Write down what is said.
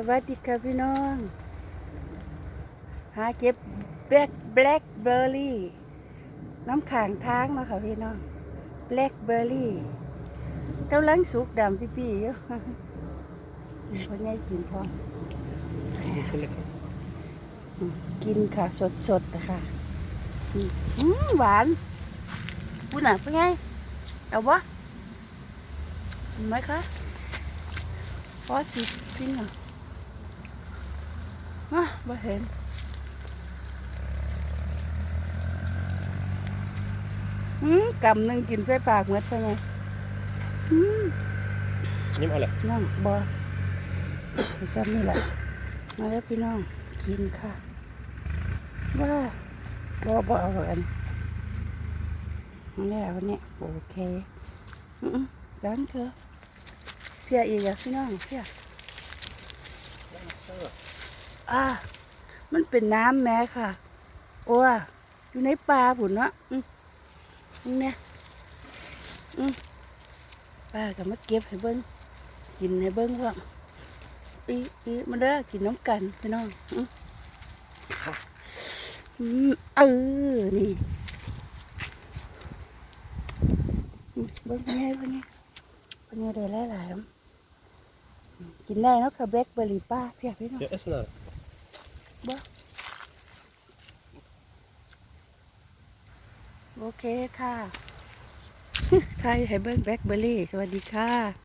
สวัสดีค่ะพี่น้อง หาเก็บแบล็คแบล็คเบอร์รี่ น้ำข่างทางมาค่ะพี่น้องแบล็คเบอร์รี่กำลังสุกดำพี่ๆอยู่พ่อใหญ่กินพร้อมกินค่ะสดๆนะคะอืมหวานพูดหน่ะเป็นไงเอาวะไหมคะพอสิพี่น้อง อะบ่เห็นอืมกำหนึ่งกินใส่ปากเหมือนไปไงอืมนิ่มเอาเลยน้องบอพี่ซ้ำนี่แหละ มาแล้วพี่น้อง กินค่ะ ว่าบอบอเอาอันแล้วเนี่ยโอเคอืมดันเถอะเพียอีกอะพี่น้องเพีย อ่ามันเป็นน้ำแม้ค่ะ โอ้อยู่ในป่าผุนเนาะอืมเนี่ยอืมป้าก็มาเก็บให้เบิ้งกินให้เบิ้งว่าอีอีมาเด้อกินน้ำกันพี่น้องอืมค่ะอืมเออนี่เบิ้งเป็นไงเป็นไงเป็นไงได้หลายๆกินได้เนาะค่ะแบล็คเบอร์รี่ป้าเพียบพี่น้อง บ่โอเคค่ะ ไทยไฮเบิร์กแบล็คเบอร์รี่ สวัสดีค่ะ